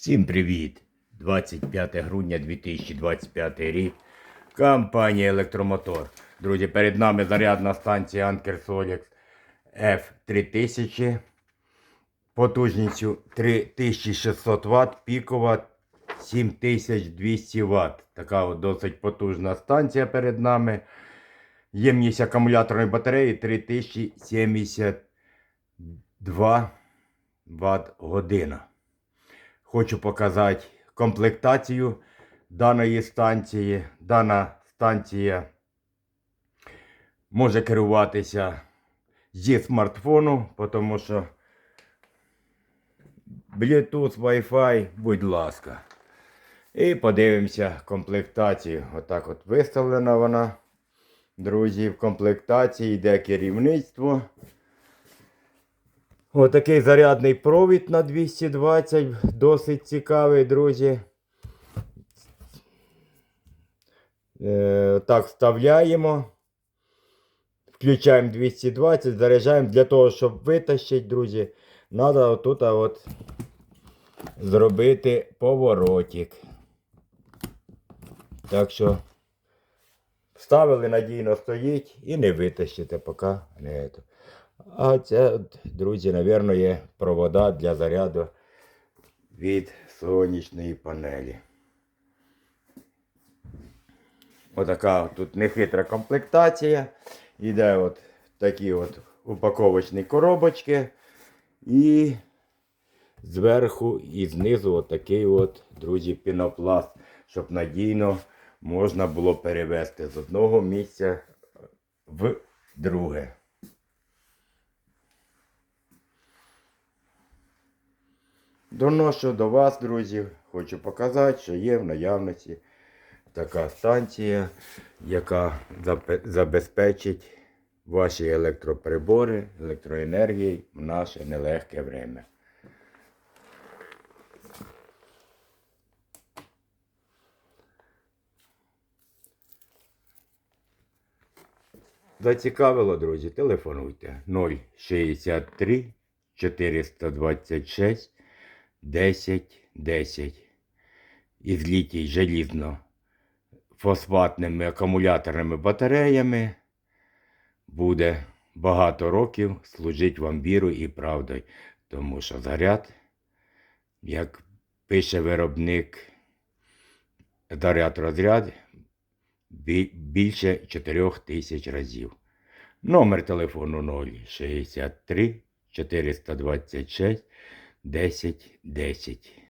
Всім привіт! 25 грудня 2025 рік. Компанія Електромотор. Друзі, перед нами зарядна станція Anker Solix F3000. Потужністю 3600 Вт, пікова 7200 Вт. Така от досить потужна станція перед нами. Ємність акумуляторної батареї 3072 Вт година. Хочу показати комплектацію даної станції. Дана станція може керуватися зі смартфону, тому що Bluetooth, Wi-Fi, будь ласка. І подивимося комплектацію. Отак от виставлена вона. Друзі, в комплектації йде керівництво. Отакий зарядний провід на 220, досить цікавий, друзі. Е, так, вставляємо. Включаємо 220, заряджаємо для того, щоб витащити, друзі. Треба отут от зробити поворотик. Так що вставили надійно стоїть і не витащите, поки не. А це, друзі, напевно, є провода для заряду від сонячної панелі. Отака от тут нехитра комплектація. Іде от такі от упаковочні коробочки. І зверху і знизу от такий от, друзі, пінопласт, щоб надійно можна було перевести з одного місця в друге. Доношу до вас, друзі, хочу показати, що є в наявності така станція, яка забезпечить ваші електроприбори, електроенергії в наше нелегке время. Зацікавило, друзі, телефонуйте 063 426 10 10. Із літій желізно фосфатними акумуляторними батареями буде багато років служити вам вірою і правдою. Тому що заряд, як пише виробник, заряд розряд більше 4 тисяч разів. Номер телефону 063 426 10 10.